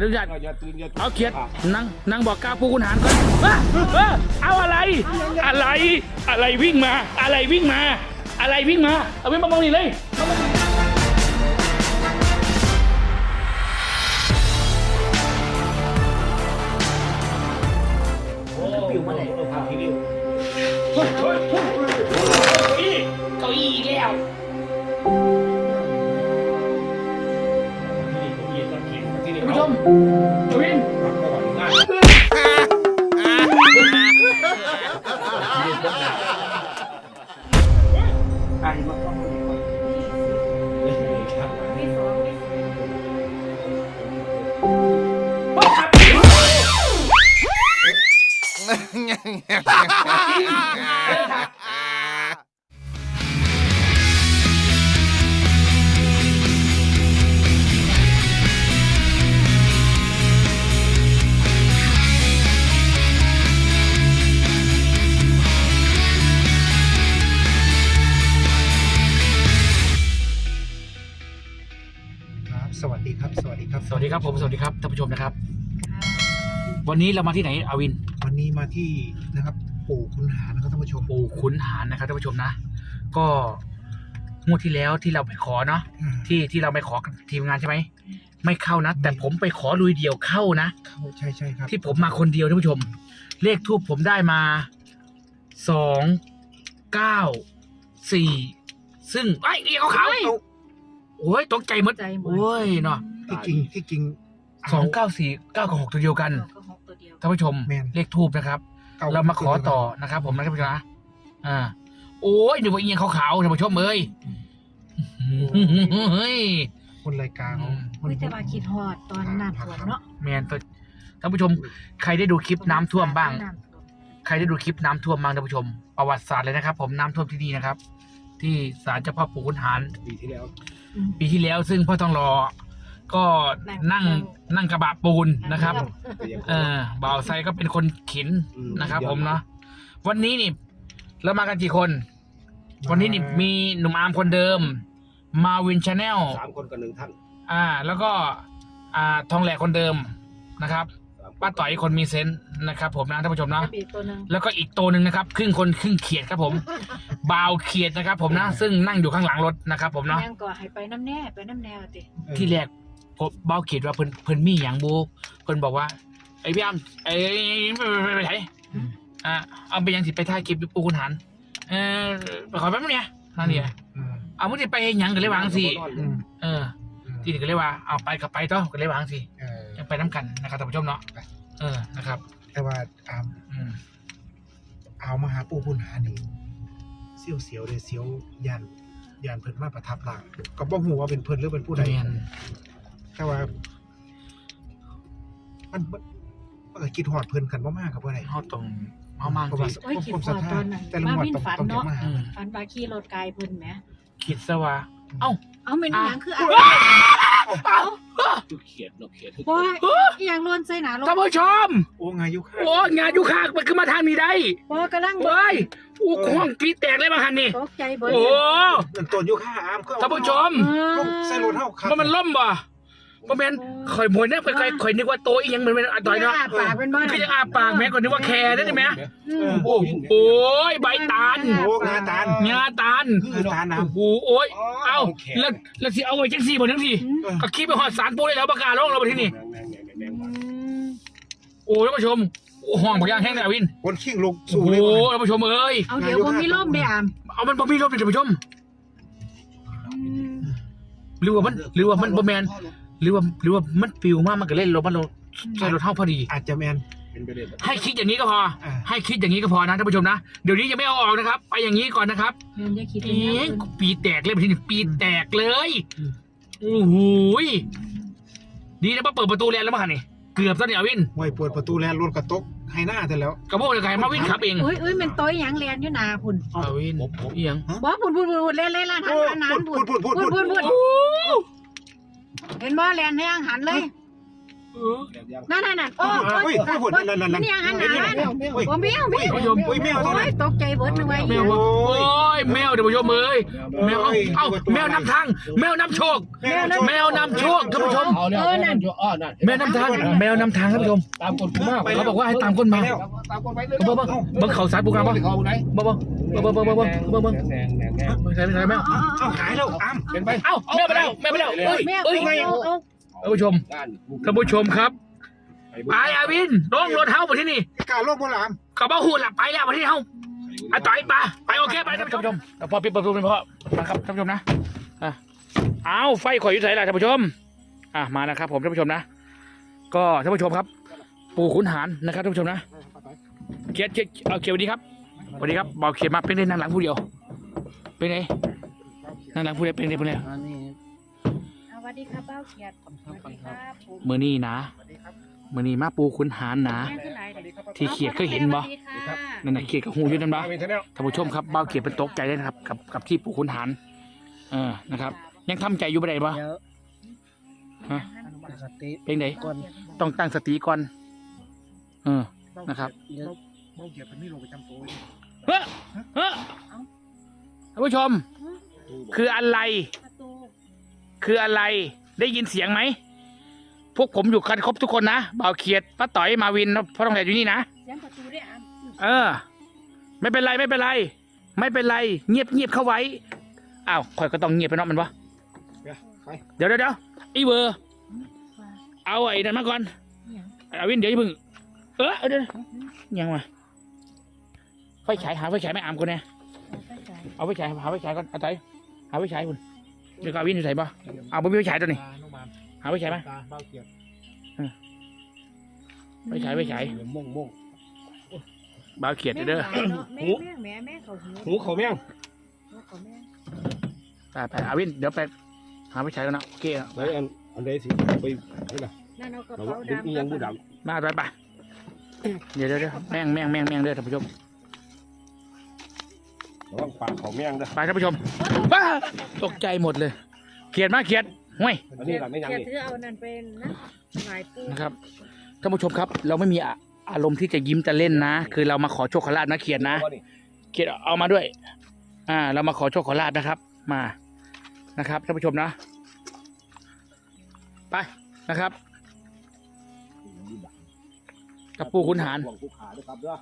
นอนุญาตอย่าตื่นอย่าตื่นเอาเขียดนั่งนั่งบอกกล่าวผู้คุณหารก่อนเอ้อเอ้อเอาอะไร อะไร อะไรวิ่งมา อะไรวิ่งมา อะไรวิ่งมา เอาวิ่งมามองนี่เลยมามองนี่ วันนี้เรามาที่ไหนอาวิน วันนี้มาที่นะครับ ปู่คุณหานะครับท่านผู้ชมปู่ขุนหารนะครับท่านผู้ชมนะ ก็งวดที่แล้วที่เราไปขอเนาะอ่าที่ที่เราไปขอกับทีมงานใช่ไหมไม่เข้านะ แต่ผมไปขอลุยเดียวเข้านะ เข้าใช่ใช่ครับที่ผมมาคนเดียวท่านผู้ชม เลขทูบผมได้มาสองเก้าสี่ซึ่งไอ้ยนี่เขาขาวเอ้าโอ้ยตกใจหมดใจหมด โอ้ยเนาะที่จริงที่จริงสองเก้าสี่เก้ากับหกตัวเดียวกันเรา ท่านผู้ชมแม่น เลขทูบนะครับก้เรามาขอต่อนะครับ ผมนะท่านผู้ชมนะอ่า โอ้ยนึกว่าเอียงขาวๆท่านผู้ชมเอ้ยเฮ้ย คนรายการเขาอืมเฮ้ยแต่ว่าคิดฮอดตอนน้ำท่วมเนาะแมนตัวท่านผู้ชม ใครได้ดูคลิปน้ำท่วมบ้าง น้ำท่วมใครได้ดูคลิปน้ำท่วมบ้างท่านผู้ชม ประวัติศาสตร์เลยนะครับ ผมน้ำท่วมที่นี่นะครับ ที่ศาลเจ้าพ่อปู่ขุนหาร ปีที่แล้ว อืมปีที่แล้วซึ่งพ่อต้องรอ ก็นั่งนั่งกระบะปูนนะครับ เออบ่าวไซก็เป็นคนเข็นนะครับ ผมเนาะวันนี้นี่เรามากันกี่คน วันนี้นี่มีหนุ่มอาร์มคนเดิม มาวินชาแนลสามคนกับหนึ่งท่านอ่า แล้วก็ อ่าทองแหลกคนเดิมนะครับสามคนป้าต่อยคนมีเซนส์นะครับผมนะท่านผู้ชมกนะระบี่ตัวหนึงแล้วก็อีกตัวหนึ่งนะครับ ครึ่งคนครึ่งเขียดครับผมบาวเขียดนะครับ ผมนะ ซึ่งนั่งอยู่ข้างหลังรถนะครับ ผมเนาะแม่งก็ให้ไปน้ำแน่ไปน้ำแน่ติเออที่แรก ผมบาวเขียดว่าเพิ่นเพิ่นมีอย่างบูเพิ่นบอกว่าไอ้พี่อ้ำไอ้ไปไปไปไปไหนอ่าเอาไปยังสิไปถ่ายคลิปอยู่ปูคุณหันเออไปขอแป๊บนึงเนี่ยนั่นเนี่ยอืมเอามึงสิไปเฮ็ดหยังกันเลยวาจังสิอืมเอออืมทีนี้ก็เลยว่าเอาไปกับไปต่อก็เลยวาจังสิเออยังไปน้ำกันนะครับท่านผู้ชมเนาะไปเออนะครับ แต่ว่าอามอืมเอามาหาปู่คุณหานี่เสียวเสียวเลยเสียวยันยันเพิ่นมาประทับหลังก็บ่ฮู้ว่าเป็นเพิ่นหรือเป็นผู้ใดเรียน แต่ว่า มันมันมันก็คิดฮอดเพิ่นกันบ่มากกับบ่ได้เขาตรงเขามากเพราะว่าสิโอ้ยคิดผมฮศรัอทดธาตอนนั้นแต่ละมางวดวินต้องฝันต้องเนาะมาหาอืมมันฝันบาขี่รถไกลเพิ่นแหมคิดซะว่า เอ้า เอาเป็นหยังคืออะเอ้าเขียนเนาะเขียนว่าอหยังโดนใส่หนาลงท่านผู้ชม โอ้งายุค่ะโอ้งานอยู่ข้างมันขึ้นมาทางนี้ได้ว่ากำลังเฮ้ยโอ้ห้องกรีดแตกเลยมาคันนี้ตกใจเบิดโอ้นั่นตัวยุค่าอามก็เอท่านผู้ชม เออลงใส่รถเฮาครับมันมันล่มบ่ บ่แม่นข่อยมวยเนี่ยข่อยข่อยนึกว่าโตอีหยังเหมือนเป็นอะต่อยเนาะาปากเป็นบ้าก็ยังอาปากแม่ก่อนนึกว่าแคร์ได้ไหมอืเอมอโอ้โอ้ยใบตาลโหงาตาลงาตาลคือตาลน้โอ้โหโอ้ยเอ้าแล้วแล้วสิเอาไว้จังซี่บ่จังซี่อืมก็คิดไปหอดสารปูได้แล้วประกาศลงแล้วบัดที่นี่แมงแมงแมงแมงอืแมงมโอ้ท่านผู้ชมโอ้ห้องบักอย่างแห้งเลยอะวินำคนขิงลุกโอ้สู่โหเลยว่ะท่านผู้ชมเอ้ยเอาเดี๋ยวผมมีร่มได้อามเอามันบ่มีรถเลยท่านผู้ชมอืมหรือว่ามันหรือว่ามันบ่แมน หรือว่าหรือว่ามันปิวมากมันก็เล่นรถมันรถใส่รถเท่าพอดี อาจจะแมนเป็นไปได้ให้คิดอย่างนี้ก็พอ อ่า ให้คิดอย่างนี้ก็พอนะท่านผู้ชมนะ เดี๋ยวนี้ยังไม่เอาออกนะครับ ไปอย่างนี้ก่อนนะครับเงินจะคิดเอ๊เองะปีแตกเลยทีนี้ปีแตกเลยอืม โอ้โหยดีนะมาเปิดประตูแล้วแล้วมาหันนี่เกือบตอนนี้เอาวินไว้เปิดประตูแลนรถกระตกให้หน้าแต่แล้วกระโปรงเลยใครมาวินขับเองเอ้ยเอ้ยมันโต้ยหยังแลนอยู่หนาพุ่นเอาวินเอียงบอกพุ่นพุ่นพุ่นเล่นเล่นร้านหันร้านหันพูพุ่ดนพูดพูดพูพุ่ดนพุ่นพุ่น เห็นบ่แลนให้ยังหันเลย นั่นนั่นนั่นโอ้เฮ้ยพูดพูดนั่นนั่นนั่นนี่ยังหันหนาเฮ้ยโอ้แมวแมวท่านผู้ชมโอ้ยแมวตัวโอ้ Dạ, นั้นยตกใจเบิดนึงไว้แมวโอ้โอ้ยยแมวเดี๋ยวผู้ชมเอ้ยแมวเอาเอ้าแมวนำทางแมวนำโชคแมวนำโชคท่านผู้ชมเอาเนี่ยนั่นอ๋อนั่นแมวนำทางแมวนำทางท่านผู้ชมตามกฎกูมากเขาบอกว่าให้ตามก้นมาตามกฎไปเลยเบิ้งเบิ้งเบิ้งเขาสายปูกลางป่ะเขาไหนเบิ้งเบิ้งเบิ้งเบิ้งเบิ้งเบิ้งเบิ้งเบิ้งแดงแดงแดงเบิ้งใช่ไม่ใช่แมวเอาหายแล้วอ้ำเป็นไปเอ้าแมวไปแล้วแมวไปแล้วเอ้ยแมวเอ้ยเอาเอา ท่านผู้ชมด้านท่านผู้ชมครับไปอาวินน้องรถเฮาไปที่นี่กล้าโลกโบราณกับบ้าหูหลับไปแล้วไปที่เฮาอะต่อยมาไปโอเคไปท่านผู้ชมพอปิดประตูเป็นพอมาครับท่านผู้ชมนะอะเอาไฟข่อยอยู่ไหนล่ะท่านผู้ชมอะมาแล้วครับ ผมท่านผู้ชมนะ ก็ท่านผู้ชมครับ ปู่ขุนหารนะครับท่านผู้ชมนะเกียรติเกียรติเอาเกียรติสวัสดีครับสวัสดีครับเบาเขียนมาเป็นได้นั่งหลังผู้เดียวเป็นไงนั่งหลังผู้เดียวเป็นไงเป็นไงส วัสดีครับเป้าเขียดสวัสดีครับผมมือนี่นะมือนี่มาปู่ขุนหารนะ แม่ขึ้นไหนเด็กที่เขียดเคยเห็นบ่ สวัสดีค่ะนั่นน่ะเขียดกับหูอยู่นั่นบ่เป็นเท่านี้ท่านผู้ชมครับเบาเขียดเป็นตกใจเลยนะครับ กับกับที่ปู่ขุนหารเออนะครับ ยังทำใจอยู่บ่ได้บ่ฮะเป็นไงต้องตั้งสติก่อนเออ นะครับเบาเกียรติเป็นนี่ลงไปจำตัวเฮ้อเฮ้อท่านผู้ชม คืออะไรประตู คืออะไรได้ยินเสียงไหม พวกผมอยู่กันครบทุกคนนะบ่าวเขียดป้าต่อยมาวินพ่อทองแหลอยู่นี่นะเสียงประตูได้อะเออ ไม่เป็นไรไม่เป็นไร ไม่เป็นไร เงียบเงียบเข้าไว้อ้าวข่อยก็ต้องเงียบไปเนาะมันวะเดี๋ยวเดี๋ยวเดี๋ยวอีเวอร์เอาไอ้นั่นมาก่อนเอาวินเดี๋ยวอย่าเพิ่งเออเดี๋ยวยังวะไฟฉายหาไฟฉายไม่อามกูแน่เอาไฟฉายหาไฟฉายก่อนเอาใจหาไฟฉายคุณ เดี๋ยวก็เอาวินอยู่ใส่ปะเอาไม่มีไฟฉายตัวนี้หาไฟฉายไหมเบาเกียรติไฟฉายไฟฉายม่วงม่วงบ่าวเขียดเด้อแม่แม่แม่แม่เขาหูหูเขาแม่งเขาแม่ไปไปเอาวินเดี๋ยวไปหาไฟฉายกันนะโอเคนะไหนอันอันใดสิไปนี่ล่ะนั่นเอากระเราเป๋าว่าดำยังบูดมาไปไปเดี๋ยวเดี๋ยวเดี๋ยวแม่งแม่งแม่งแม่งเด้อท่านผู้ชมำ ระวังปากเขาแม่งเด้อไปท่านผู้ชมบ้าตกใจหมดเลย เขียดมาเขียดห่วยอันนี้ล่ะไม่ยังเขียดนี่ถือเอานั่นเป็นนะหลายปูนะครับท่านผู้ชมครับ เราไม่มีอะอารมณ์ที่จะยิ้มจะเล่นนะ คือเรามาขอโชคขอลาบนะเขียดนะ เขียดเอามาด้วย อ่า เรามาขอโชคขอลาบนะครับ มานะครับท่านผู้ชมนะ ไปนะครับ กับปู่ขุนหารห่วงผู้ขาด้วยครับเด้อ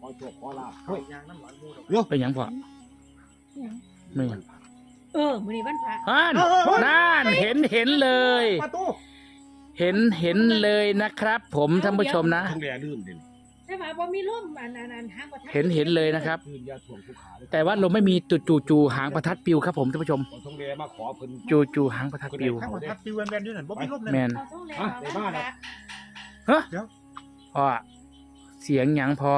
ขอโชคขอลาบเฮ้ยเป็นหยังพอไม่เออมื้อนี้วันพระอ่านนั่นเห็นเห็นเลย ประตูเห็นเห็นเลยนะครับ ผมท่านผู้ชมนะทุ่งแดลื่นเด่นใช่ป่ะบ่มีร่มอันอันอันหางประทัดเห็นเห็นเลยนะครับคืนยาถ่วงผู้ขาด้วยแต่ว่าเราไม่มีจูจูจูหางประทัดปิวครับผมท่านผู้ชม ขอทุ่งแดมาขอเพิ่นจูจูหางประทัดปิว ข้างบนทัดปิวแวนแวนด้วยนั่นบ่มีลมเลยแมนเขาต้องแลอะเอาในบ้านอะฮะพ่อเสียงหยังพ่อ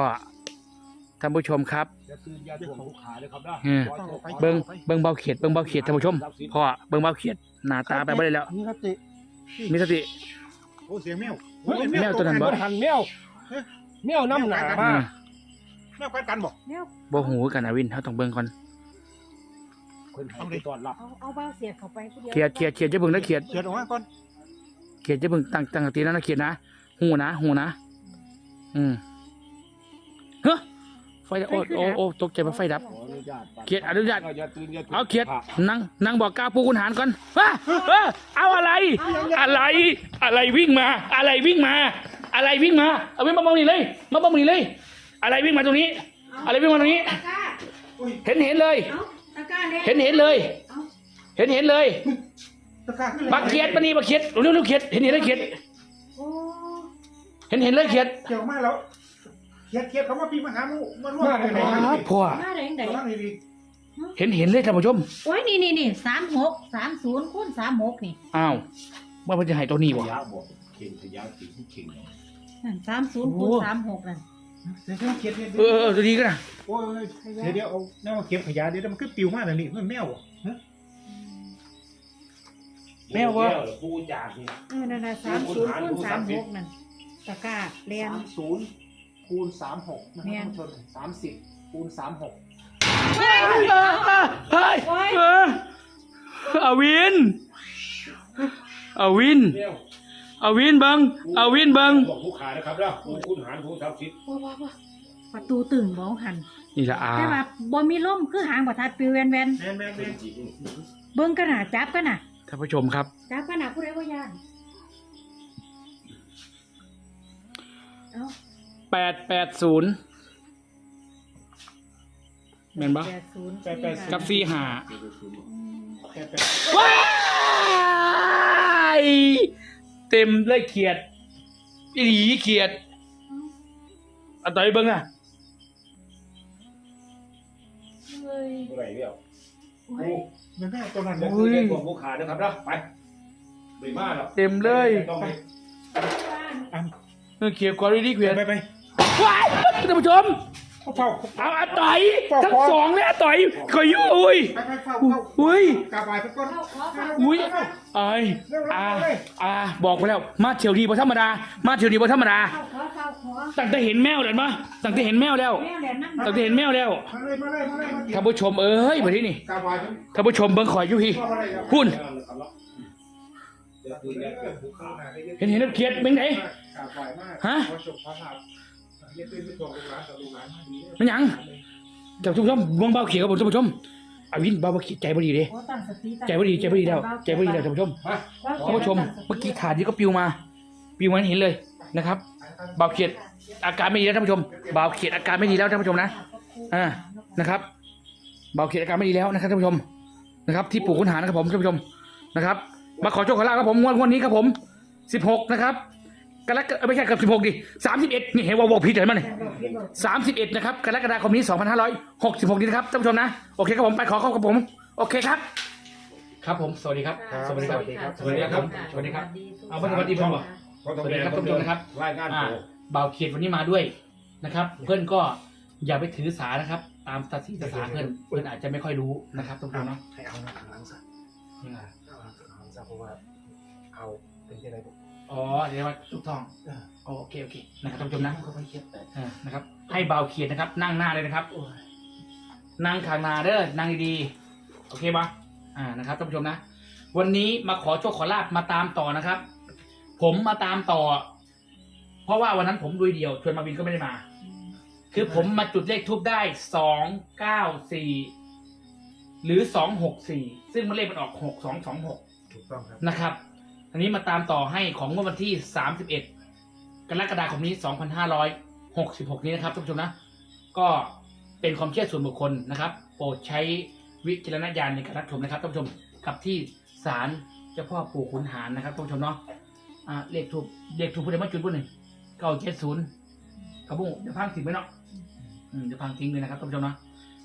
ท่านผู้ชมครับ จะคืนยาถ่วงผู้ขาด้วยครับเด้อเออขอโชคขอลาภเบิ้งเบิ้งเบาเขียดเบิ้งเบาเขียดท่านผู้ชมพ่อเบิ้งเบาเขียดหน้าตาไปไม่ได้แล้ว นี่ครับติมีสติ โอ้เสียงแมวแมวตัวนั้นบ่บ่ทันแมวแมวน้ำหนาอืมามแมวกันกันบ่แมวบ่หูกันนะวินเขาต้องเบิ้งก่อนเพิ่นให้ไปต้อนรับเอาเอาเบ้าเสียดเข้าไปผู้เดียวเขียดเขียดเขียดจะเบิ้งนะเขียดเขียนออกมาก่อนเขียดจะเบิ้งตั้งตั้งสตินะนะเขียดนะหูนะหูนะ อืมเฮ้ยไฟดับโอ้โอ้โอ้ตกใจว่าไฟดับ ขออนุญาตเขียดอนุญาต อย่าตื่นอย่าตื่นเอาเขียดนั่งนั่งบอกกล่าวปูคุณหารก่อนว้าเออเอาอะไร อะไร อะไรวิ่งมา อะไรวิ่งมา อะไรวิ่งมา เอาวิ่งมามองนี่เลย มามองนี่เลย อะไรวิ่งมาตรงนี้ อะไรวิ่งมาตรงนี้ ตะกร้าเห็นเห็นเลย เอาตะกร้าเล็กเห็นเห็นเลยเห็นเห็นเลยตะกร้าขึ้นเลยบักเขียดปะนี่บักเขียดเร็วเร็วเขียดเห็นเห็นเลยเขียด โอ้เห็นเห็นเลยเขียด เกี่ยวมาแล้ว เขียดเขียดเขามาปีมาหาหมูมาร่วมกันเลยอ้าวพ่อมาได้ยังไงระวังดีเห็นเห็นเลยท่านผู้ชมโอ้ยนี่นี่นี่สามหกสามศูนย์คูณสามหกนี่อ้าวว่ามันจะให้ตัวนี้บ่ขยะบอกเข่งขยะสีที่เข่งสามศูนย์คูณสามหกนั่นเดี๋ยวเราเขียนเขียนเออเออตัวนี้ก็นะโอ้ยเดี๋ยวเดี๋ยวเอาแนวมาเก็บขยะเดี๋ยวมันก็ปิวมากเลยนี่มันแมวเหรอฮะแมววะปูจากนี่เออนั่นน่ะสามศูนย์คูณสามหกนั่นตะกร้าเรียนสามศูนย์ คูณสามหกนะแม่ครับนท่านผู้ชมสามสิบคูณสามหกเฮ้ยเออเอาวินเอาวินเนี่ยเอาวินเบิงเอาวินเบิงบอกผู้ขายนะครับแล้วปูคุณหารผู้สามสิบว้าวว้าวว้าวประตูตึงบ้องหัน นี่ละอาแต่ว่าบ่มีลมคือหางประทัดปิวแวนแวนแม่นแม่นแม่นเบิ่งกันน่ะจับกันน่ะท่านผู้ชมครับ จับกันน่ะผู้ใดบ่ย่านเอ้า แปดแปดศูนย์แม่นปะแปดศูนย์แปดแปดกับสี่ห้าอืมแปดแปดว้ายเต็มเลยเขียดอีหลีเขียดเอาต่อยเบิ้งอะเฮ้ยเมื่อไหร่เดียวโอ้ยแม่นแม่ตัวนั้นจะเลยคือเรียกบอกผู้ขายนะครับแล้วไปไม่มาหรอกเต็มเลยต้องไปเออเขียดกว่าดีๆเขียดไปไป ว้ายท่านผู้ชมเอาเฝ้า เอาอาต่อยทั้งสองเลยอาต่อยขอยุ่ยไปไปเฝ้าเฝ้าอุ้ยกาบายไปก่อนเข้าขอฝากอุ้ยไอ้ายอาอาบอกไปแล้วมาเที่ยวดีบ่ธรรมดา มาเที่ยวดีบ่ธรรมดาเข้าขอเข้าขอตั้งแต่เห็นแมวแล้วมาตั้งแต่เห็นแมวแล้ว แม่แหลมนั่งตั้งแต่เห็นแมวแล้วมาเลยมาเลยมาเลยมาเก็บท่านผู้ชมเอ้ยมาที่นี่กาบายไปท่านผู้ชมเบิ่งขอยอยู่พี่เข้ามาเลยครับหุ่นเดี๋ยวคุยกันกับผู้ขายเห็นเห็นแล้วเขียดเป็นไงกาบายมากฮะขอจบขอลาบเรียกเป็นตัวลูกหลานกับลูกหลานมาดี มันหยังท่านผู้ชมวงเบาเขียวกับผมท่านผู้ชมอาวินเบาเขียวใจบดีเด้โอ้ตั้งสติตั้งใจบดีใจบดีแล้วใจบดีแล้วท่านผู้ชมท่านผู้ชมเมื่อกี้ถาดนี้ก็ปิวมาปิวมาให้เห็นเลยนะครับเบาเขียดอาการไม่ดีแล้วท่านผู้ชมเบาเขียดอาการไม่ดีแล้วท่านผู้ชมนะอ่านะครับเบาเขียดอาการไม่ดีแล้วนะครับท่านผู้ชมนะครับ ที่ปู่ขุนหารนะครับผมท่านผู้ชมนะครับ มาขอโชคขอลาบครับผมงวดงวดนี้ครับผมสิบหกนะครับ กรกฎาคมไม่ใช่กับสิบหกดิสามสิบเอ็ดนี่เห็นว่าบอกผิดเห็นไหมเนี่ยสามสิบเอ็ดนะครับกรกฎาคมนี้สองพันห้าร้อยหกสิบหกนี้นะครับท่านผู้ชมนะโอเคครับผมไปขอเข้ากับผม โอเคครับ ครับผมสวัสดีครับ สวัสดีครับ สวัสดีครับสวัสดีครับเอาไปสวัสดีผมเหรอขอต้องสวัสดีครับท่านผู้ชมนะครับรายงานอ่าตัวเบาเขียดวันนี้มาด้วยนะครับ เพื่อนก็อย่าไปถือสานะครับ ตามตัดสินสาเพื่อนเพื่อนอาจจะไม่ค่อยรู้นะครับท่านผู้ชมเนาะให้เอาหลังหลังซะนี่ไงเอาหลังหลังซะเพราะว่าเอาเป็นที่ไรผม อ๋อเดี๋ยวว่าถูกต้องเอออ๋อโอเคโอเคนะครับท่านผู้ชมนะเขาไม่เครียดแต่เออนะครับ ให้เบาเขียดนะครับ นั่งหน้าเลยนะครับนั่งขางหนาเด้อนั่งดีๆโอเคปะอ่านะครับท่านผู้ชมนะ วันนี้มาขอโชคขอลาบมาตามต่อนะครับ ผมมาตามต่อ เพราะว่าวันนั้นผมดุยเดียวชวนมาวินก็ไม่ได้มา คือผมมาจุดเลขทูบได้สองเก้าสี่หรือสองหกสี่ซึ่งมันเลขมันออกหกสองสองหกถูกต้องครับนะครับ อันนี้มาตามต่อให้ของงวดวันที่สามสิบเอ็ดกรกฎาคมนี้สองพันห้าร้อยหกสิบหกนี้นะครับท่านผู้ชมนะ ก็เป็นความเชื่อส่วนบุคคลนะครับ โปรดใช้วิจารณญาณในการรับชมนะครับท่านผู้ชมกับที่ศาลเจ้าพ่อปู่ขุนหารนะครับท่านผู้ชมเนาะอ่าเลขถูกเลขถูกพูดได้มาจุดพูดหนึ่งเก้าเจ็ดศูนย์กระบุ้งเดี๋ยวพังทิ้งไว้เนาะอืมเดี๋ยวพังทิ้งเลยนะครับท่านผู้ชมเนาะ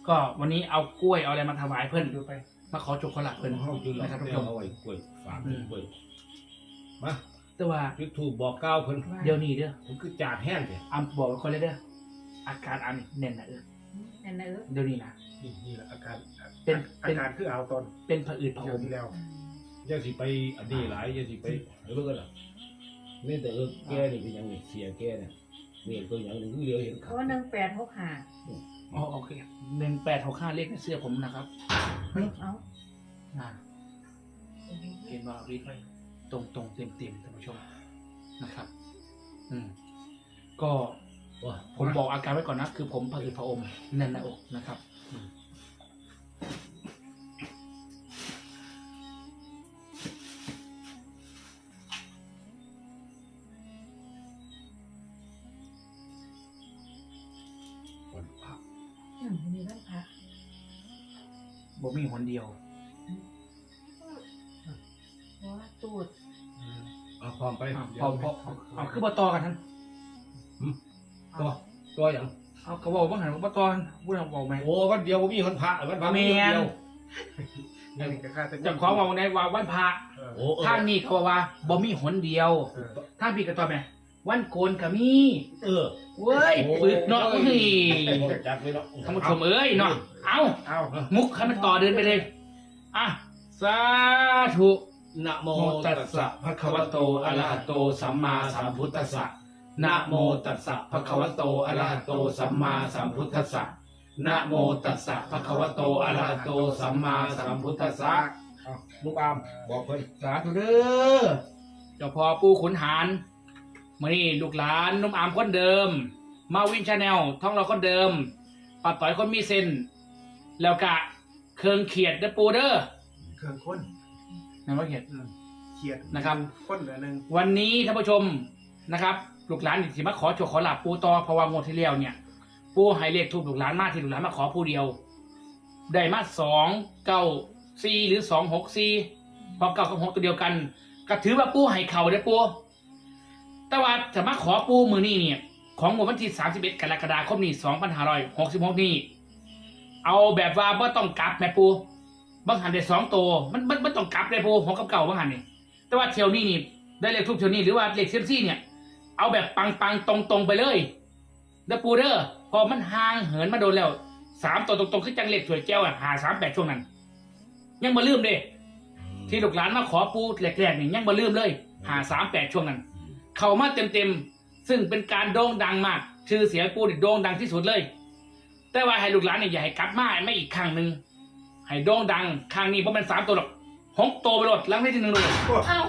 ก็วันนี้เอากล้วยเอาอะไรมาถวายเพื่อนดูไปมาขอจุกขอหลักเพื่อนเอาจุดนะครับท่านผู้ชม เอาไว้กล้วยฝากกล้วย มาแต่ว่าจุดถูกบอกก้าวเพิ่นเดี๋ยวนี้เด้อผมคือจาดแห้งเลยอัมบอกไว้คนเลยเด้ออาการอันเน่นนะเออนั่นน่ะเออเดี๋ยวนี้นะนี่นี่แหละอาการเป็นอาเป็นการคือเอาตอนเป็นผะอืดผะเที่อยวมที่แล้วอย่าสิไปอันนี้หลายอย่าสิไปเลิกล่ะนี่แต่เออแกนี่เป็นยังไงเสียแกเนี่ยนี่ตัวอย่างหนึงเหลือเห็นขาเพราะหนึ่งแปดหกห้าอ๋อโอเคหนึ่งแปดหกห้าเลขในเสื้อผมนะครับเอ้าอ่าเห็นว่ารีดไว้ ตรงตรงเต็มเต็มๆท่านผู้ชมนะครับ อืม ก็ว่าผมบอกอาการไว้ก่อนนะ คือผมผะอืดผะอมแน่นหน้าอกนะครับอืมวันพระอืมมีบ้านพักบ่มีหนเดียว เอาความไปพอพอพอเอาคือบ่ตอกันท่านตัวตัวอย่างเอากระบอกบ้างหันบ่ตอพูดเอาบอกไหมโอ้วันเดียวบ่มีวันพระวันพระมเดีนยวนี่ก็ค่าแต่เจะของว่าในว่าวันพระเออโอ้เออทางนี้เขาบอกว่าบ่มีหนเดียวเออทางพี่ก็ตอไหมวันโกนก็มีเออเว้ยปึกเนาะเฮ้ยจักเลยเนาะท่านผู้ชมเอ้ยเนาะเอาเอามุกให้มันต่อเดินไปเลยอะสาธุ นะโมโมตัสสะภะคะวะโตอะระหะโตสัมมาสัมพุทธัสสะนะโมตัสสะภะคะวะโตอะระหะโตสัมมาสัมพุทธัสสะนะโมตัสสะภะคะวะโตอะระหะโตสัมมาสัมพุทธัสสะเอาลูกอามบอกเพิ่นสาธุเด้อเจ้าพ่อปู่ขุนหารมานี่ลูกหลานนุ่มอามคนเดิม มาวินชาแนลท้องเราคนเดิมปัดต่อยคนมีเส้นแล้วกะเคืองเขียดเด้อปูเด้อเครื่องข้น นั่นว่าเขียดเขียดนะครับข้นเหลือหนึ่งวันนี้ท่านผู้ชมนะครับลูกหลานสิมาขอโชคขอลาบปูต่อเพราะว่างวดที่แล้วเนี่ย ปูให้เลขทูบลูกหลานมาที่ลูกหลานมาขอผู้เดียว ได้มาสองเก้าสี่หรือสองหกสี่พอเก้ากับหกตัวเดียวกัน ก็ถือว่าปูให้เข่าได้อปูแต่ว่าจะมาขอปูมือนี่เนี่ย ของงวดวันที่สามสิบเอ็ดกรกฎาคมนี้สองพันห้าร้อยหกสิบหกนี่เอาแบบว่าบ่ต้องกลับแม่ปู บางหันได้สองตัวมันมันมันต้องกลับเลยปูหกกับเก่าบางหันนี่แต่ว่าเที่ยวนี้นี่ได้เลขทุกเที่ยวนี้หรือว่าเลขเซมซี่เนี่ย เอาแบบปังปังๆตรงตรงๆไปเลยเดอปูเดอร์พอมันห่างเหินมาโดนแล้วสามตัวตรงๆคือจังเลขถวยแก้วอะหาสามแปดช่วงนั้น ยังมาลืมเด้ที่ลูกหลานมาขอปูแรกๆนี่ยังมาลืมเลยหาสามแปดช่วงนั้น เข้ามาเต็มๆซึ่งเป็นการโด่งดังมากชื่อเสียงปูนี่โด่งดังที่สุดเลย แต่ว่าให้ลูกหลานเนี่ยอย่าให้กลับมาไม่อีกครั้งหนึ่ง ให้โด่งดังครั้งนี้เพราะมันสามตัวหรอกหกตัวไปหมดลังที่หนึ่งเลยเอ้า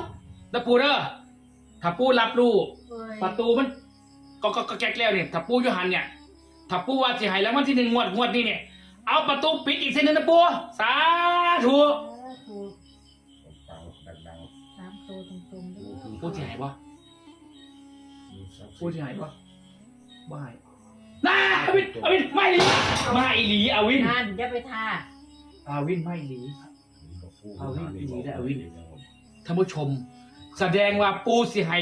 ตะปูเด้อถ้าปูรับรู้เอ้ยประตูมันก็ก็ก็แก๊กแล้วเนี่ยถ้าปูอยูหันเนี่ยถ้าปูว่าสิให้แล้ววันที่หนึ่งงวดงวดนี้เนี่ยเอาประตูปิดอีกเส้นหนึงนะปูสาธุถูกดังสามตัวตรงๆด้วยปูสิให้บ่ๆปูสิให้บ่บ่ให้น้าอาวินอาวินไม่หลีมาอีหลีอาวินนั่นอย่าไปทา อาวินไม่หลีเอาวิ่งหนีได้เอาวิ่งท่านผู้ชม แสดงว่าปูสิให้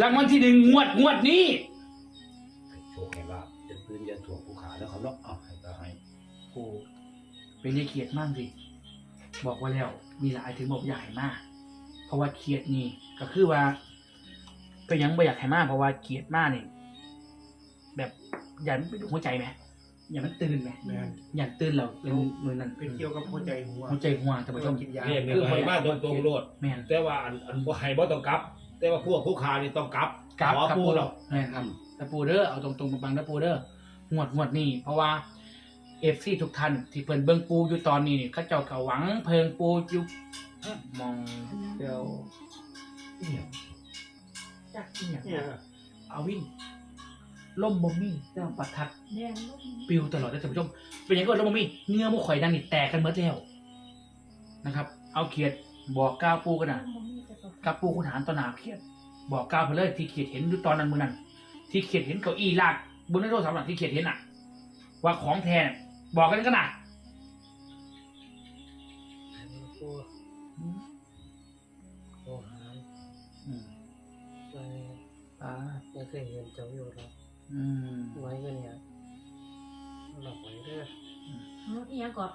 รางวัลที่หนึ่งงวดงวดนี้โชคให้ลาบจะปืนยันถ่วงภูขาแล้วเขาเนาะเอาให้ก็ให้โอ้เป็นเกียรติมากสิบอกว่าแล้ว มีหลายถึงบอกอยากให้มาก เพราะว่าเกียรตินี่ก็คือว่าก็ยังไม่อยากให้มากเพราะว่าเกียรติมากนี่แบบอย่ามันเป็นหัวใจไหม อย่ามันตื่นไหมแม่นอย่าตื่นเราเป็นมือนั่นเป็นเกี่ยวกับหัวใจหัวหัวใจหัวท่านผู้ชมกินยาเรียกเนี่ยให้มาตรงๆโลดแม่นแต่ว่าอันอันบ่ให้บ่ต้องกลับ แต่ว่าพวกผู้ขานี่ต้องกลับกราบขอครับปูปูเราแม่นครับแต่ปูเด้อเอาตรงๆปังๆนะปูเด้องวดงวดนี่เพราะว่าเอฟซีทุกท่านที่เพิ่นเบิ่งปูอยู่ตอนนี้นี่เขาเจ้าก็หวังเพิงปูอยู่มองเดียวจักอีหยังเนี่ยเอาวิน ล่มบ่มีเจ้าประทัดแดงลูกปิวตลอดนะท่านผู้ชม เป็นอย่างก็ล่มบ่มีเนื้อหมูข่อยดังนี่แตกกันเมื่อแล้วนะครับ เอาเขียดบอกก้าวปูกันนะกับปูคุณหารตอนหนาเขียด บอกก้าวไปเลยที่เขียดเห็นดูตอนนั้นมือนั้นที่เขียดเห็นเก้าอี้ลากบนโทรศัพท์น่ะที่เขียดเห็นอะ ว่าของแท้เนี่ยบอกกันกันนะตัวโอ้หารอืมไปอ่าไม่เคยเห็นเจ้าอยู่หรอก อืมไว้กันเนี่ยหลับไว้เด้ออืมอีหยังก่อน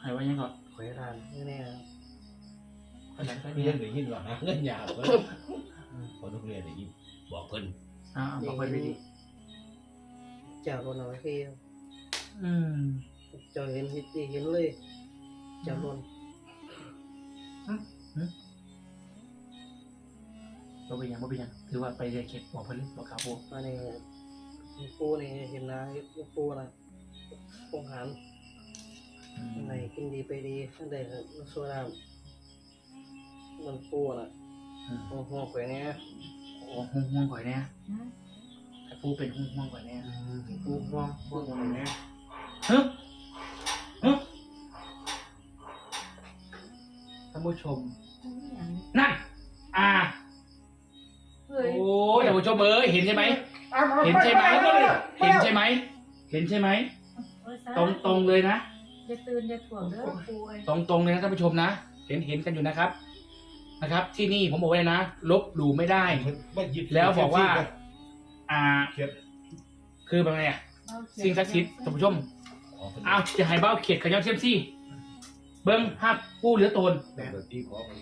ให้ไว้ยังก่อนไว้ร้านนี่แน่ก็แล้วก็เรีเนี่ยนได้ยินว่าหาเงินยากเพิ่นพอทุกเรียนได้ยินบอกเพิ่นอ่าเอาบอกไปดีเจ้าบนเอาไว้ที่ๆอืมเจ้าเห็นเห็นเห็นเลยเจ้าบนบ่เป็นหยังบ่เป็นหยังถือว่าไปเรียนเข็ดบอกเพิ่นเลยบอกกล่าวปูมาเนี่ย ปูนี่เห็นนะปูนะปงหารอืมในกินดีไปดีตั้งแต่โซดามันปูน่ะอืมหัวหัวแขวนเนี่ยโอ้ห่วงห่วงก่อยแน่อืมแต่ปูเป็นห่วงห่วงก่อยแน่ปูพวงพวงอะไรเนี่ยฮึฮึท่านผู้ชมอีหยังนั่น อ่าเฮ้ยโอ้ยท่านผู้ชมเอ้ยเห็นใช่ไหม เห็นใช่ไหมเห็นใช่ไหมเห็นใช่ไหมเอ้ยสาตรงตรงเลยนะอย่าตื่นอย่าถ่วงเด้อปูเอ้ยตรงตรงเลยนะท่านผู้ชมนะเห็นเห็นกันอยู่นะครับ นะครับ ที่นี่ผมบอกไว้เลยนะลบหลู่ไม่ได้มันหยิบแล้วบอกว่า อ่าเขียนคือแบบไงอะสิ่งศักดิ์สิทธิ์ท่านผู้ชมเอาจะให้เบ้าเขียดขย้อนเซียมซี่ เบิ้งห้าปูเหลือโตนแต่เดี๋ยวตีขอมัน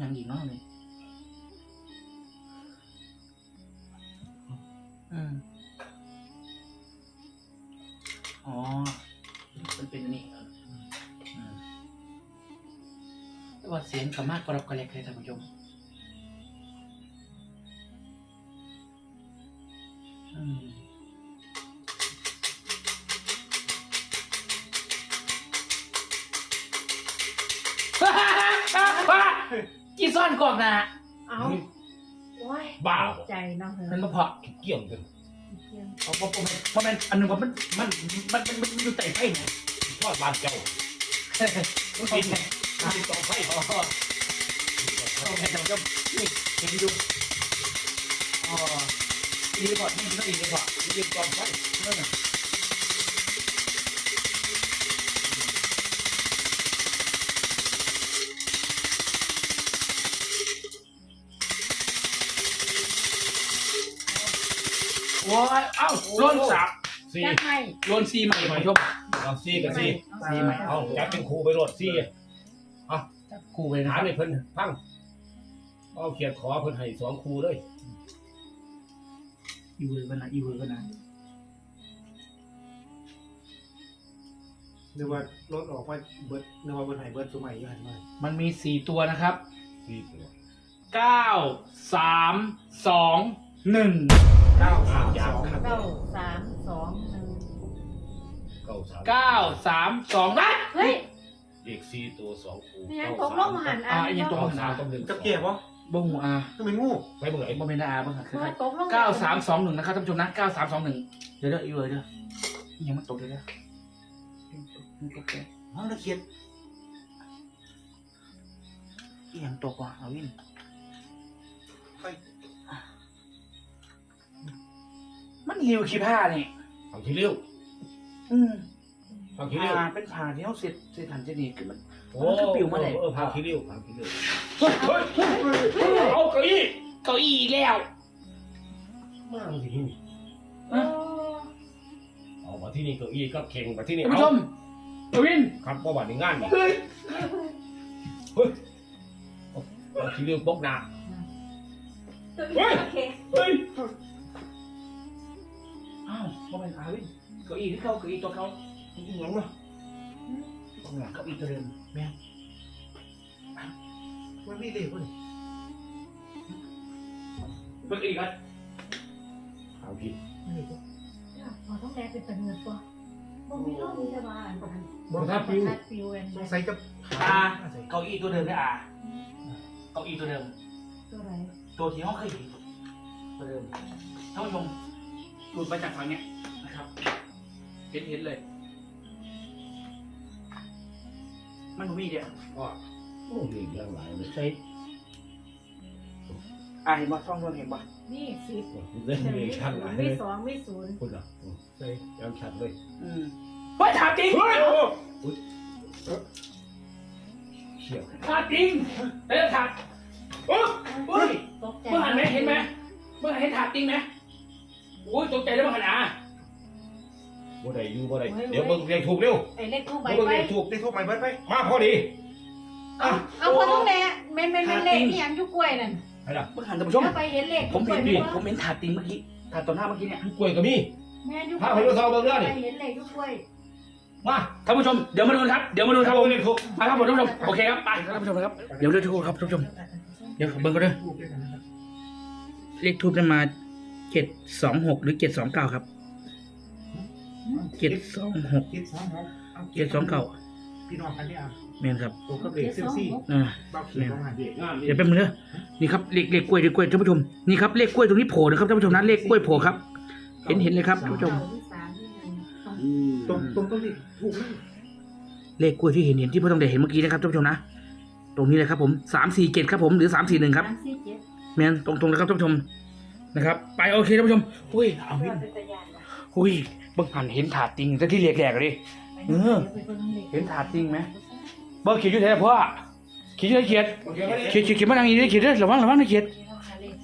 ยังอีกเนาะเลยอืมอ๋อ มันเป็นอันนี่อืมแต่ว่าเสียงกับมากกรอบกระเล็กเลยท่านผู้ชม มันอันหนึงว่ามันมันมันมันมันอยู่ใต้ไฟไงทอดบานเจ้ามันกินไงมันติดต่อไฟอ๋อโอเคท่านผู้ชมนี่เห็นดูอ๋อดีพอนี่ก็ดีพอมันติดต่อไฟเรื่องโอ้ยเอ้าโลนสา มสี่จักให้โลนซีใหม่ท่านผู้ชมเอาสี่กับสี่ซีใหม่เอาจับเป็นครูไปโหลดสี่คู่ไปนะถามให้เพิ่นพังเอาเขียนขอเพิ่นให้สองครูเลยอีเวอร์กันนะอีเวอร์กันนะนึกว่ารถออกว่าเบิร์ดนึกว่าเบิร์ดไหนเบิร์ดสมัยอยู่หันมามันมีสี่ตัวนะครับสี่ตัวเก้าสามสองหนึ่งเก้าสามสองเก้าสาม สองหนึ่งเก้าสามเก้าสามสองนะเฮ้ยเด็กสี่ตัวสองครูนี่ยังตกลงมาหันอ่าอะยังตกเก้าสามต้องหนึ่งกับเกียร์ปะบ่หูอ่าก็เป็นงูไปเมื่อไหร่บ่เป็นอาบ้างค่ะคือเมื่อตกลงเก้าสามสองหนึ่งนะครับท่านผู้ชมนะเก้าสามสองหนึ่งเดี๋ยวเดี๋ยวอีเวอร์เดี๋ยวยังมันตกเดี๋ยวเดี๋ยวมันตกเดี๋ยวห้องตะเคียนอีหยังตกว่ะเอาวินไฟมันหิวขี้ผ้านี่ ฟังขี้เลี้ยวอืมฟังขี้เลี้ยวผ้าเป็นผ้าที่เขาเสร็จเสร็จทันจะนี่คือมันโอ้มันคือปิวมาเลยเออฟังขี้เลี้ยวฟังขี้เลี้ยวเฮ้ยเฮ้ยเฮ้ยเอาเก้าอี้เก้าอี้อีกแล้วมากสิโอ้เอามาที่นี่เก้าอี้ก็เข่งมาที่นี่ท่านผู้ชมเอาวินครับประวัติในงานนี่เฮ้ยฟังขี้เลี้ยวปกหนาตัวนี้โอเคเฮ้ย อ้าวบ่เป็นอาวินเก้าอี้ที่เขาเก้าอี้ตัวเขาอีหยังเนาะเก้าอี้ตัวเดิมแม่มันมีเด็กคนเบิ่งอีกครับเอาผิดพอต้องแลเป็นตะเงินตัวบ่มีโรคมีจะมาอ่านบ่ถ้าปิวถ้าปิวเองสงสัยจะอาเก้าอี้ตัวเดิมได้อาเก้าอี้ตัวเดิม ตัวไหนตัวที่เขาเคยเห็นตัวเดิมท่านผู้ชมหลุดมาจากฝั่งเนี้ยนะครับ เห็นเห็นเลย มันบ่มีเดียวก็โอ้เรื่องหลายเลยใช่อ่าเห็นบ่ช่องโดนเห็นบ่นี่สิบเรื่องเรื่องชัดหลายเลมียสองมีศูนย์คุณอะใช่ยังชัดเลยอืมเฮ้ยถามจริงเชี่ยวถามจริงเอ้ยถามโอ้ยเฮ้ยตกใจเมื่อหันไหมเห็นไหมเมื่อหันเห็นถามจริงไหมโอ้ยตกใจแล้วเมื่อหันอะ บ่ได้อยู่บ่ได้เดี๋ยวเบิ่งเรียงถูกเร็วไอ้เลขทูบใบเบิ่งไปเรียงถูกได้โทรไปเบิร์ดไปมาพอดีเอาเอาพอต้องแลเมนเมนเมนเลขนี่ยังยุกล้วยนั่นไปละเมื่อหันท่านผู้ชมถ้าไปเห็นเลขผมเห็นยุดิกล้วยผมเห็นถาดจริงเมื่อกี้ถาดต่อหน้าเมื่อกี้เนี่ยลูกกล้วยก็มี แม่ยุกพาไปดูซองเบิ่งเด้อไปนี่เห็นเลขยุกล้วยมาท่านผู้ชมเดี๋ยวมาดูครับเดี๋ยวมาดูครับเบิ่ผมงเรียงถูกมาครับผมท่านผู้ชมโอเคครับไปครับท่านผู้ชมครับเดี๋ยวเลือกทูบครับท่านผู้ชมเดี๋ยวเบิ่งกันด้วยทูบด้วยกันนะครับเลขทูบจะมาเจ็ดสองหกหรือเจ็ดสองเก้าครับ เจ็ดสองหกเจ็ดสองหกเอาเจ็ดสองเก้าพี่น้องกันเนี่ยอะแมนครับตัวก็เบรกเซลซี่อ่าเบาเขียนของหันเด็กงานนี่เดี๋ยวแป๊บนึงเด้อนี่ครับเลขเลขกล้วยเลขกล้วยท่านผู้ชมนี่ครับเลขกล้วยตรงนี้โผล่นะครับท่านผู้ชมนะเลขกล้วยโผล่ครับ เห็นเห็นเลยครับท่านผู้ชมเก้าที่สามที่หนึ่งสองตรงตรงตรงนี้ถูกไหมเลขกล้วยที่เห็นเห็นที่พ่อต้องเดชเห็นเมื่อกี้นะครับท่านผู้ชมนะ ตรงนี้เลยครับผมสามสี่เจ็ดครับผมหรือสามสี่หนึ่งครับสามสี่เจ็ดแมนตรงตรงๆนะครับท่านผู้ชมนะครับ ไปโอเคท่านผู้ชมอุ้ยเอาเพื่วิอนเป็นตะยานว่ะอุ้ย เบิ่งหันเห็นถาดจริงแต่ที่เรียกแหลกเลยไปเออไปบิ่งลขเห็นถาดจริงไหมเบิ่งเขียนอยู่แท้พ่อเขียนอยู่ไหนเขียนโอเคไหมเขียนเขียนเขียนมาทางนี้ดิเขียนด้วยระวังระวังนะเขียน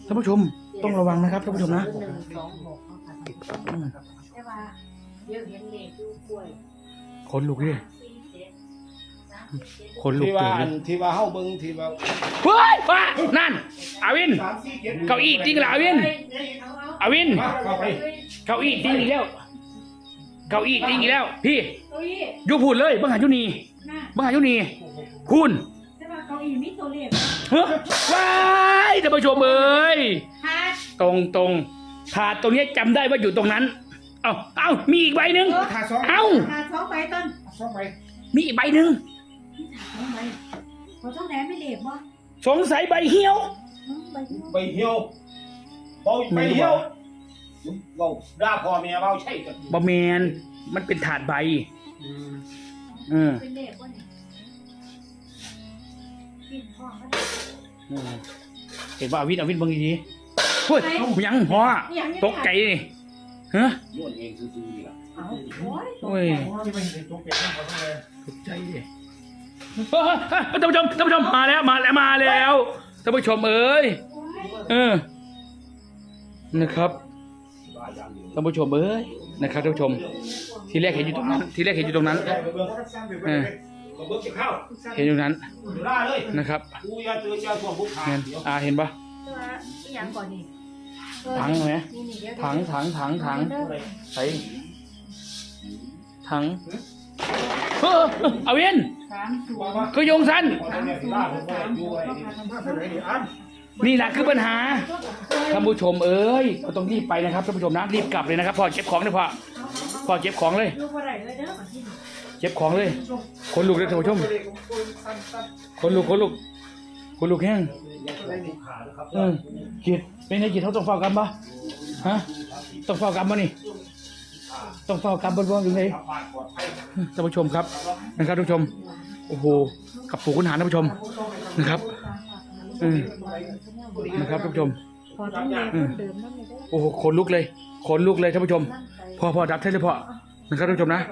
ท่านผู้ชมต้องระวังนะครับท่านผู้ชมนะหนึ่งสองหกเอาค่ะอืมใช่ป่ะเดี๋ยวเห็นเลขยุกล้วยคนลุกดิสามสี่เจ็ดสามคนลุกที่เกิว่านเลอัยนที่ว่าเฮาเบิ่งที่ว่าเฮ้ยว่านั่นอาวินสามสี่เจ็ดเก้าอี้จริงเหรออาวินเอาเอาอาวินมาเข้าไปเก้าอี้จริงอีกแล้ว เก้าอี้จริงอีกแล้ว พี่เก้าอี้อยูพูดเลยบังหาอยุนีน่ะบังหาอยุนีคุณใช่ป่ะเก้าอี้มีตัวเลขเฮ้ยว้ายท่านผู้ชมเอ้ยฮะตรงตรงถาดตรงนี้จำได้ว่าอยู่ตรงนั้น เอ้าเอ้ามีอีกใบหนึ่งถาสองเอ้า หาสองใบต้นสองใบมีอีกใบหนึ่งพี่ถามสองใบขอต้องแหลไม่เลขบ่สงสัยใบเหี่ยวอืมใบที่ไปเหี่ยวเบาไปเหี่ยว เบาด่าพ่อแม่เบาใช่กันบะเมนมันเป็นถาดใบเออเป็นเลขบ่เนี่ยกินพ่อก็ได้เออเห็นว่าอาวินอาวินเบิ่งดีๆเฮ้ยยังพอตกใจนี่ฮะย้อนเองซื่อๆนี่ล่ะเอาโอ้ยโอ้ยที่ไม่เห็นตัวเป็ดนั่งเขาต้องเลยตกใจดิเฮ้ยเฮ้ยท่านผู้ชมท่านผู้ชมมาแล้วมาแล้วมาแล้วท่านผู้ชมเอ้ย โอ้ย เออ นะครับ ท่านผู้ชมเอ้ยนะครับท่านผู้ชม ทีแรกเห็นอยู่ตรงนั้น ทีแรกเห็นอยู่ตรงนั้นไปเบิ่งสั้นๆไปเอเบิ่งอไปเบิ่งสิข้าวเห็นอยู่นั้นด่าเลยนะครับกูอย่าเจอเจ้าพวกผู้ขาเห็นเดี๋ยวอ่าเห็นปะตัวอีหยังก่อนนี่เออถังไหมนี่นี่เดี๋ยวถังถังถังถังเด้อใส่ถังเออเอาเวียนสามศูนย์ก็โยงสั้น นี่แหละคือปัญหาท่านผู้ชมเอ้ยเราต้องรีบไปนะครับท่านผู้ชมนะรีบกลับเลยนะครับพ่อเก็บของเลยพ่อพ่อเก็บของเลยเก็บของเลยคนลุกเลยท่านผู้ชมคนลุกคนลุกคนลุกแห้งๆอะไรนี่ขานเออกีดเป็นไงกีดเขาต้องเฝ้ากรรมปะฮะต้องเฝ้ากรรมปะนี่ต้องเฝ้ากรรมบนบ้านอยู่ไหนกลับบ้านปลอดภัยท่านผู้ชมครับนะครับท่านผู้ชม โอ้โหกับปู่คุณหารท่านผู้ชมนะครับอืม นะครับท่านผู้ชม พอต้องเรียนเพิ่มเติมนั่นเลยเด้อโอ้โหขนลุกเลยขนลุกเลยท่านผู้ชมพอพอดับใช่เลยพอนะครับท่านผู้ชมนะ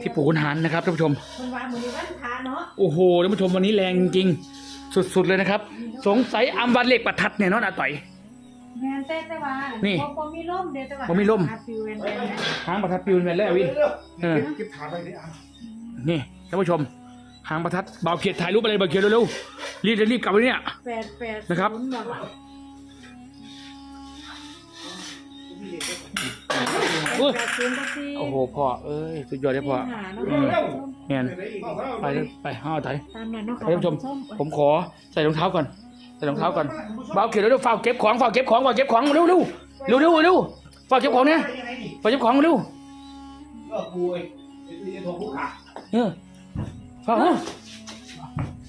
ที่ปู่คุณหารนะครับท่านผู้ชม คนวางมือวันพาเนาะโอ้โหท่านผู้ชมวันนี้แรงจริงๆสุดๆเลยนะครับ สงสัยอัมวันเหล็กประทัดเนี่ยเนาะอาต่อย แม่นแต่แต่ว่านี่บ่บ่มีร่มเด้อแต่ว่าบ่มีร่มหาฟิวแม่นๆนะ หางประทัดปิวเป็นแล้ววินเออเก็บถาดไปดิอันนี่ท่านผู้ชม หางประทัดเบาเขียดถ่ายรูปอะไรเบาเขียดเร็วๆรีบรีบกลับไปเนี่ย แปดแปดนะครับ ศูย์บ่โอ้ยแปดศูนย์ก็สี่โอ้โหพ่อเอ้ยสุดยอดเลยพ่อ หาเนาะอืมเงี้ยไปอีกไปเลยไปห้าไถตามนั้นเนาะค่ะท่านผู้ชม ผมขอใส่รองเท้าก่อน ใส่รองเท้าก่อนเบาเขียดเร็วๆเฝ้าเก็บของเฝ้าเก็บของเฝ้าเก็บของเร็วๆเร็วเร็วเร็วเร็วเฝ้าเก็บของเนี่ยเฝ้าเก็บของเร็วก็กูไอ้ไอ้ที่โทรผู้ขา เออ เฝ้าเออ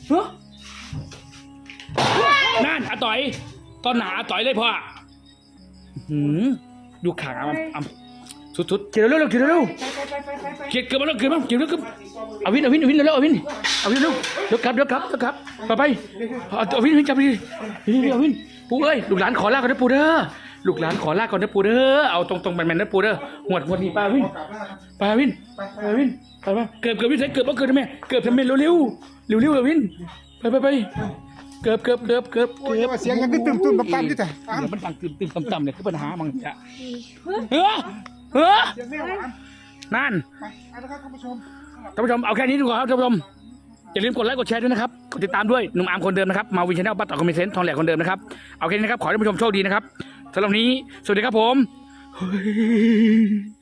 เออนั่นอาต่อย ตอนหนาอาต่อยเลยพ่อหืมดูขางอะอะสุดๆเขียดเร็วๆเขียดเร็วๆเขียดเกือบมาแล้วเกือมาเขียดเร็วเกือบเอาวินเอาวินเอาวินเร็วๆเอาวินเอาวินเร็วเดี๋ยวกลับเดี๋ยวกลับเดี๋ยวกลับไปไปเอาเอาวินวินจับดิวินวินเอาวินปู่เอ้ยลูกหลานขอลาก่อนนะปู่เด้อ ลูกหลานขอลาก่อนนะปู่เด้อเอาตรงๆแมนๆนะปู่เด้อหวดหวดนี่ไปวินกลับแล้วครับไปวินไปวินไปไปเกือบเกือบวินใส่เกือบเอาเกือบทำไมเกือบทำไมเร็วเร็วเร็วเร็วๆวินไปไปไปเกือบเกือบเกือบเกือบโอ้ยเกือบว่าเสียงยังตึ้มตึ้มตึ้มต่ำๆอยู่แต่อันเดี๋ยวมันดังตึมตึมต่ำๆเนี่ยคือปัญหามันจะเฮ้อเฮ้อเสียงแมวอันนั่นไปอันนะครับท่านผู้ชมท่านผู้ชมเอาแค่นี้ดีกว่าครับท่านผู้ชมอย่าลืมกดไลค์กดแชร์ด้วยนะครับกดติดตามด้วยหนุ่มอาร์มคนเดิมนะครับมาวินชาแนลป้าต่อคอมเมนเซนต์ทองแหลกคนเดิมนะครับเอาแค่นี้นะครับขอให้ท่านผู้ชมโชคดีนะครับ สำหรับนนี้ สวัสดีครับผมเฮ้ย